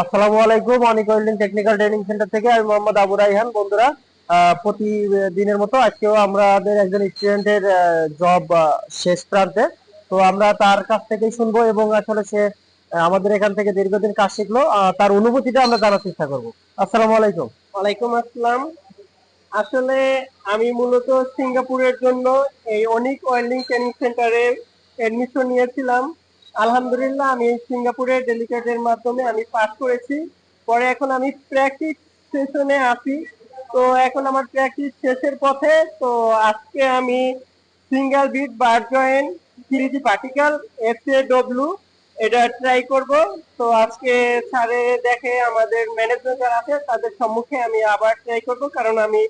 আসসালামু আলাইকুম। Anik welding technical training centre থেকে আমি মোহাম্মদ আবু রাইহান। বন্ধুরা আহ, প্রতি মতো আজকেও আমাদের একজন স্টুডেন্টের জব শেষ প্রান্তে। তো আমরা তার কাছ থেকেই শুনব এবং আসলে সে আমাদের এখান থেকে দীর্ঘদিন কাজ শিখলো। তার অনুভূতিটা আমরা জানার চেষ্টা করব। আসসালামু আলাইকুম। ওয়ালাইকুম আসসালাম। আসলে আমি মূলত সিঙ্গাপুরের জন্য এই অনিক ওয়েল্ডিং ট্রেনিং সেন্টারে এডমিশন নিয়েছিলাম। আলহামদুলিল্লাহ, আমি সিঙ্গাপুরে ডেলিগেটের মাধ্যমে আমি পাস করেছি। পরে এখন আমি প্র্যাকটিস সেশনে আছি। তো এখন আমার প্র্যাকটিস শেষের পথে, তো আজকে আমি single bit bar joint three particle F W এটা ট্রাই করব। তো আজকে স্যারে দেখে আমাদের ম্যানেজমেন্ট যারা আছে, তাদের সম্মুখে আমি আবার ট্রাই করব, কারণ আমি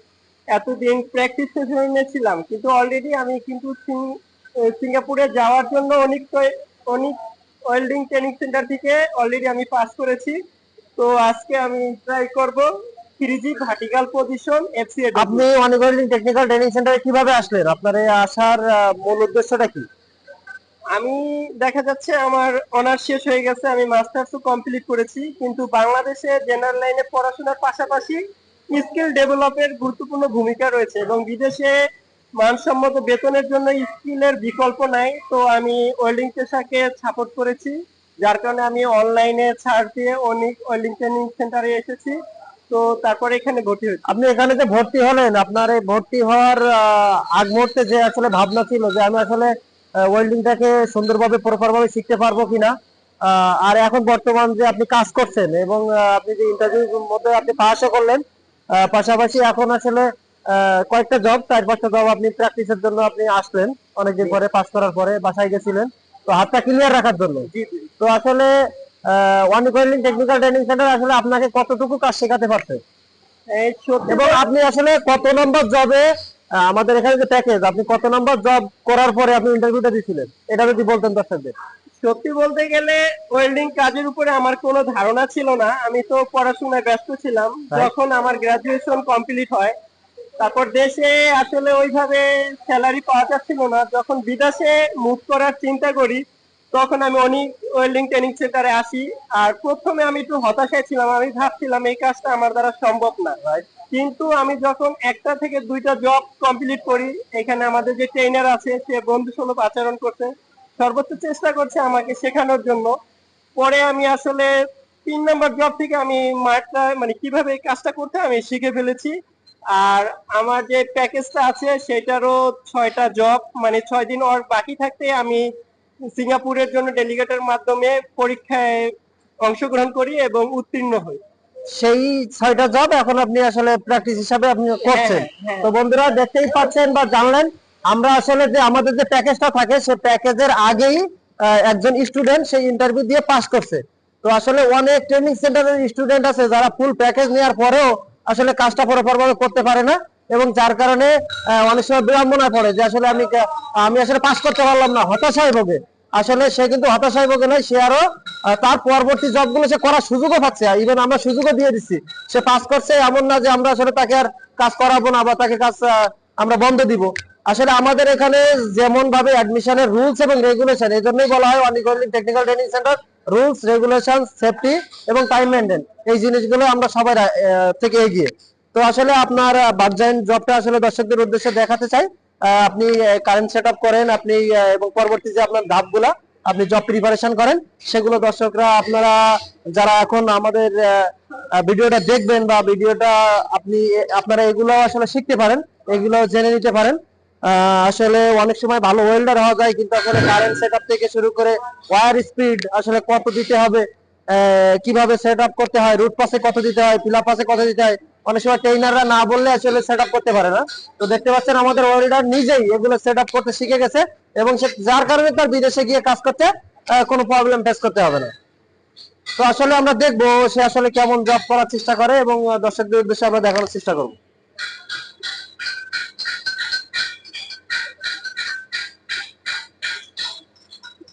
এতদিন প্র্যাকটিস সেশনে ছিলাম। কিন্তু অলরেডি আমি কিন্তু সিঙ্গাপুরে যাওয়ার জন্য অনেক অনেক ওয়েল্ডিং ট্রেনিং সেন্টার থেকে অলরেডি আমি পাস করেছি। তো আজকে আমি ট্রাই করব থ্রি ভার্টিক্যাল পজিশন এফসি আপনি অনিক ওয়েল্ডিং টেকনিক্যাল ট্রেনিং সেন্টারে কীভাবে আসলেন? আপনার এই আসার মূল উদ্দেশ্যটা কি? আমি দেখা যাচ্ছে আমার অনার্স শেষ হয়ে গেছে আমি মাস্টার্স কমপ্লিট করেছি কিন্তু বাংলাদেশে জেনারেল লাইনে পড়াশোনার পাশাপাশি স্কিল ডেভেলপের গুরুত্বপূর্ণ ভূমিকা রয়েছে এবং বিদেশে মানসম্মত বেতনের জন্য স্কিলের বিকল্প নাই, তো আমি ওয়েল্ডিং পেশাকে সাপোর্ট করেছি, যার কারণে আমি অনলাইনে ছাড় দিয়ে অনেক ওয়েল্ডিং ট্রেনিং সেন্টারে এসেছি, তো তারপরে এখানে ভর্তি হয়েছি। আপনি এখানে যে ভর্তি হলেন, আপনার এই ভর্তি হওয়ার আগ মুহূর্তে যে আসলে ভাবনা ছিল যে আমি আসলে ওয়েল্ডিংটাকে সুন্দরভাবে প্রপার ভাবে শিখতে পারব কিনা আর এখন বর্তমান যে আপনি কাজ করছেন এবং আপনি যে ইন্টারভিউর মধ্যে আপনি পাশও করলেন পাশাপাশি এখন আসলে কয়েকটা জব চার পাঁচটা জব আপনি প্র্যাকটিসের জন্য আপনি আসলেন। অনেকদিন পরে পাস করার পরে বাসায় গেছিলেন। তো হাতটা ক্লিয়ার রাখার জন্য। তো আসলে ওয়ান টেকনিক্যাল ট্রেনিং সেন্টার আসলে আপনাকে কতটুকু কাজ শেখাতে পারছে? এবং আপনি আসলে কত নম্বর জবে আমাদের এখানে যে প্যাকেজ আপনি কত নম্বর জব করার পরে আপনি ইন্টারভিউটা দিয়েছিলেন এটা যদি বলতেন দর্শকদের। সত্যি বলতে গেলে ওয়েল্ডিং কাজের উপরে আমার কোনো ধারণা ছিল না। আমি তো পড়াশোনায় ব্যস্ত ছিলাম। যখন আমার গ্রাজুয়েশন কমপ্লিট হয় তারপর দেশে আসলে ওইভাবে স্যালারি পাওয়া যাচ্ছিল না। যখন বিদেশে মুভ করার চিন্তা করি, তখন আমি অনেক ওয়েল্ডিং ট্রেনিং সেন্টারে আসি। আর প্রথমে আমি একটু হতাশায় ছিলাম। আমি ভাবছিলাম, এই কাজটা আমার দ্বারা সম্ভব না কিন্তু আমি যখন একটা থেকে দুইটা জব কমপ্লিট করি, এখানে আমাদের যে ট্রেনার আছে, সে বন্ধু সুলভ আচরণ করছে সর্বোচ্চ চেষ্টা করছে আমাকে শেখানোর জন্য। পরে আমি আসলে তিন নম্বর জব থেকে আমি মাঠটা মানে কীভাবে এই কাজটা করতে আমি শিখে ফেলেছি। আর আমার যে প্যাকেজটা আছে সেটারও ছয়টা জব মানে ছয় দিন ওর বাকি থাকতে আমি সিঙ্গাপুরের জন্য ডেলিগেটের মাধ্যমে পরীক্ষায় অংশগ্রহণ করি এবং উত্তীর্ণ হই। সেই ছয়টা জব এখন আপনি আসলে প্র্যাকটিস হিসাবে আপনি করছেন। হ্যাঁ, হ্যাঁ। তো বন্ধুরা দেখতেই পাচ্ছেন বা জানলেন আমরা আসলে যে আমাদের যে প্যাকেজটা থাকে সেই প্যাকেজের আগেই একজন স্টুডেন্ট সেই ইন্টারভিউ দিয়ে পাস করছে। তো আসলে অনেক ট্রেনিং সেন্টারের স্টুডেন্ট আছে যারা ফুল প্যাকেজ নেওয়ার পরেও আসলে কাজটা প্রপার ভাবে করতে পারে না এবং যার কারণে অনেক সময় বিড়ম্বনা পড়ে যে আসলে আমি আমি আসলে পাস করতে পারলাম না, হতাশায় ভোগে। আসলে সে কিন্তু হতাশায় ভোগে নয় সে আরও তার পরবর্তী জবগুলো সে করার সুযোগও পাচ্ছে। ইভেন আমরা সুযোগও দিয়ে দিচ্ছি সে পাস করছে এমন না যে আমরা আসলে তাকে আর কাজ করাবো না বা তাকে কাজ আমরা বন্ধ দিব। আসলে আমাদের এখানে যেমন ভাবে অ্যাডমিশনের রুলস এবং রেগুলেশন এই জন্যই বলা হয় Anik technical training centre rules regulation safety এবং টাইম মেনটেন এই জিনিসগুলো আমরা সবাই থেকে এগিয়ে। তো আসলে আপনার বার্জাইন জবটা আসলে দর্শকদের উদ্দেশ্যে দেখাতে চাই। আপনি কারেন্ট সেট করেন, আপনি এবং পরবর্তী যে আপনার ধাপগুলা, আপনি জব প্রিপারেশন করেন, সেগুলো দর্শকরা আপনারা যারা এখন আমাদের ভিডিওটা দেখবেন বা ভিডিওটা আপনি, আপনারা এগুলো আসলে শিখতে পারেন, এগুলো জেনে নিতে পারেন। আসলে অনেক সময় ভালো ওয়েল্ডার হওয়া যায়, কিন্তু আসলে কারেন্ট সেটআপ থেকে শুরু করে ওয়্যার স্পিড আসলে কত দিতে হবে কীভাবে সেট করতে হয় রুট পাসে কত দিতে হয় ফিল পাসে কত দিতে হয়, অনেক সময় ট্রেনাররা না বললে আসলে সেট করতে পারে না। তো দেখতে পাচ্ছেন আমাদের ওয়েল্ডার নিজেই এগুলো সেট করতে শিখে গেছে এবং সে যার কারণে তার বিদেশে গিয়ে কাজ করতে কোনো প্রবলেম ফেস করতে হবে না। তো আসলে আমরা দেখব সে আসলে কেমন জব করার চেষ্টা করে এবং দর্শকদের উদ্দেশ্যে আমরা দেখানোর চেষ্টা করব।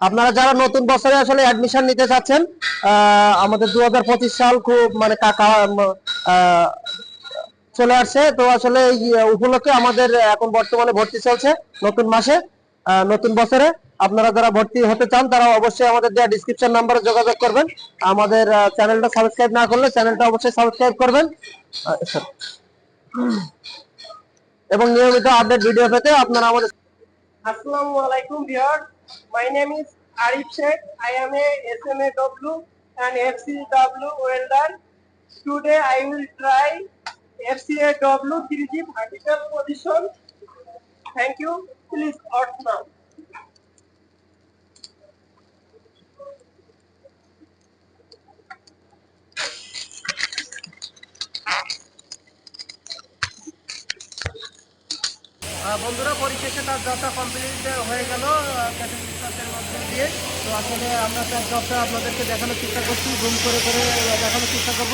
আপনারা যারা নতুন বছরে আসলে অ্যাডমিশন নিতে চাচ্ছেন আমাদের দুহাজার পঁচিশ সাল খুব মানে কাকা চলে আসছে। তো আসলে এই উপলক্ষে আমাদের এখন বর্তমানে ভর্তি চলছে নতুন মাসে নতুন বছরে। আপনারা যারা ভর্তি হতে চান, তারা অবশ্যই আমাদের দেওয়া ডিসক্রিপশন নাম্বারে যোগাযোগ করবেন। আমাদের চ্যানেলটা সাবস্ক্রাইব না করলে চ্যানেলটা অবশ্যই সাবস্ক্রাইব করবেন। এবং নিয়মিত আপডেট ভিডিও পেতে আপনারা আমাদের Assalamu alaikum viewers. My name is Arif Sheikh. I am a SMAW and FCW welder. Today I will try FCAW 3G vertical position. Thank you. Please out now. বন্ধুরা, পরিশেষে তার জবটা কমপ্লিট হয়ে গেল দিয়ে। তো আসলে আমরা তার জবটা আপনাদেরকে দেখানোর চেষ্টা করছি জুম করে করে দেখানোর চেষ্টা করব।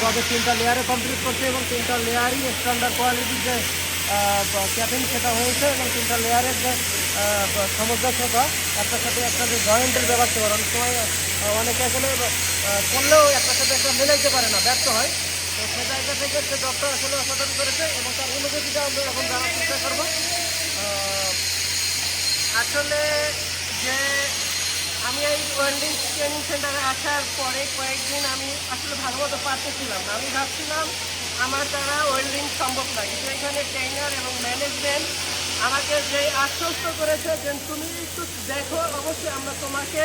জবের তিনটা লেয়ারে কমপ্লিট করছে এবং তিনটা লেয়ারই স্ট্যান্ডার্ড কোয়ালিটির যে ক্যাপিং সেটা হয়েছে এবং তিনটা লেয়ারের যে সামঞ্জস্যতা একটার সাথে একটা যে জয়েন্টের ব্যাপার ছিল অনেক সময় অনেকে আসলে করলেও একটার সাথে একটা মেলাইতে পারে না, ব্যর্থ হয়। জায়গা থেকে সে ডক্টর আসলে অসাধারণ করেছে এবং তার অনুভূতিটা আমরা এখন জানার চেষ্টা করব। আসলে যে আমি এই ওয়েল্ডিং ট্রেনিং সেন্টারে আসার পরে কয়েকদিন আমি আসলে ভালো মতো পারতেছিলাম না। আমি ভাবছিলাম, আমার দ্বারা ওয়েল্ডিং সম্ভব না। কিন্তু এখানে ট্রেনার এবং ম্যানেজমেন্ট আমাকে যে আশ্বস্ত করেছে যে, তুমি একটু দেখো, অবশ্যই আমরা তোমাকে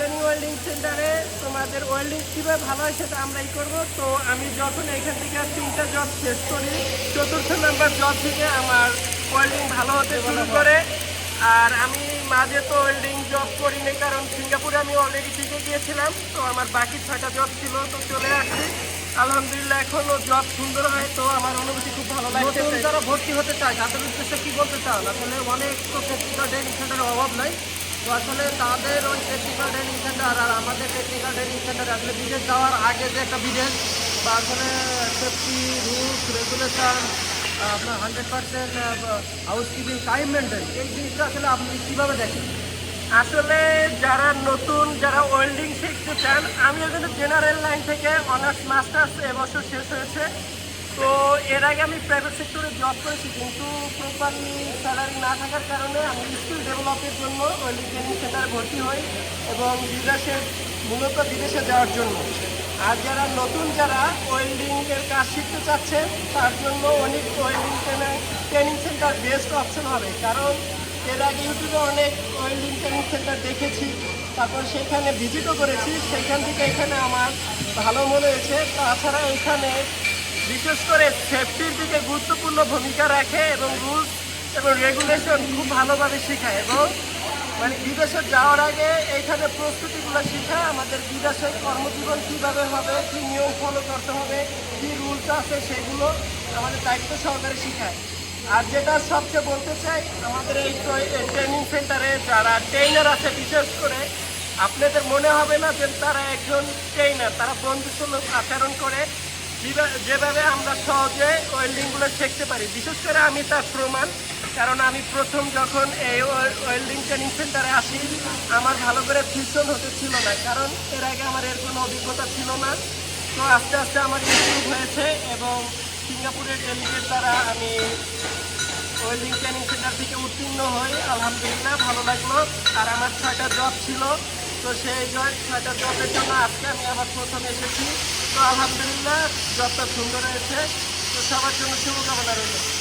ট্রেনিং ওয়েল্ডিং সেন্টারে তোমাদের ওয়েল্ডিং কীভাবে ভালো হয় সেটা আমরাই করব। তো আমি যখন এখান থেকে তিনটা জব শেষ করি, চতুর্থ নাম্বার জব থেকে আমার ওয়েল্ডিং ভালো হতে শুরু করে। আর আমি মাঝে তো ওয়েল্ডিং জব করিনি, কারণ সিঙ্গাপুরে আমি অলরেডি থেকে গিয়েছিলাম, তো আমার বাকি ছয়টা জব ছিল, তো চলে আসছি। আলহামদুলিল্লাহ এখনও জব সুন্দর হয়, তো আমার অনুভূতি খুব ভালো লাগছে। যারা ভর্তি হতে চায়, তাদের উদ্দেশ্যে কী বলতে চান? আসলে অনেক তো ট্রেনিং সেন্টারের অভাব নাই। তো আসলে তাদের ওই টেকনিক্যাল ট্রেনিং সেন্টার আর আমাদের টেকনিক্যাল ট্রেনিং সেন্টার আসলে বিদেশ যাওয়ার আগে যে একটা বিদেশ, বা আসলে সেফটি রুলস রেগুলেশন আপনার hundred percent house keeping time maintain এই জিনিসটা আসলে আপনি কীভাবে দেখেন? আসলে যারা নতুন, যারা ওয়েল্ডিং শিখতে চান আমি এখানে জেনারেল লাইন থেকে অনার্স মাস্টার্স এবছর শেষ হয়েছে। তো এর আগে আমি প্রাইভেট সেক্টরে জব করেছি, কিন্তু প্রপারলি স্যালারি না থাকার কারণে আমি স্কিল ডেভেলপের জন্য ওয়েল্ডিং ট্রেনিং সেন্টারে ভর্তি হই এবং বিদেশে, মূলত বিদেশে যাওয়ার জন্য। আর যারা নতুন, যারা ওয়েল্ডিং এর কাজ শিখতে চাচ্ছেন তার জন্য অনেক welding training centre best option হবে। কারণ এর আগে ইউটিউবে অনেক ওয়েল্ডিং ট্রেনিং সেন্টার দেখেছি, তারপর সেখানে ভিজিটও করেছি। সেখান থেকে এখানে আমার ভালো মনে হয়েছে। তাছাড়া এখানে বিশেষ করে সেফটির দিকে গুরুত্বপূর্ণ ভূমিকা রাখে এবং রুলস এবং রেগুলেশন খুব ভালোভাবে শেখায়। এবং মানে বিদেশে যাওয়ার আগে এইখানে প্রস্তুতিগুলো শেখায় আমাদের বিদেশের কর্মজীবন কীভাবে হবে, কী নিয়ম ফলো করতে হবে, কী রুলস আছে সেগুলো আমাদের দায়িত্ব সহকারে শেখায়। আর যেটা সবচেয়ে বলতে চাই, আমাদের এই ট্রেনিং সেন্টারে যারা ট্রেনার আছে, বিশেষ করে আপনাদের মনে হবে না যে তারা একজন ট্রেনার তারা বন্ধুসুলভ আচরণ করে। যেভাবে আমরা সহজে ওয়েল্ডিংগুলো শিখতে পারি, বিশেষ করে আমি তার প্রমাণ, কারণ আমি প্রথম যখন এই ওয়েল্ডিং ট্রেনিং সেন্টারে আসি, আমার ভালো করে ফিউশন হতে ছিল না, কারণ এর আগে আমার এর কোনো অভিজ্ঞতা ছিল না। তো আস্তে আস্তে আমার ইম্প্রুভ হয়েছে এবং সিঙ্গাপুরের ডেলিগেট দ্বারা আমি ওয়েল্ডিং ট্রেনিং সেন্টার থেকে উত্তীর্ণ হই। আলহামদুলিল্লাহ, ভালো লাগল। আর আমার ছয়টা জব ছিল। তো সেই জয় ছয়টা জবের জন্য আজকে আমি আবার প্রথম এসেছি। তো আলহামদুলিল্লাহ জবটা সুন্দর হয়েছে। তো সবার জন্য শুভকামনা রইল।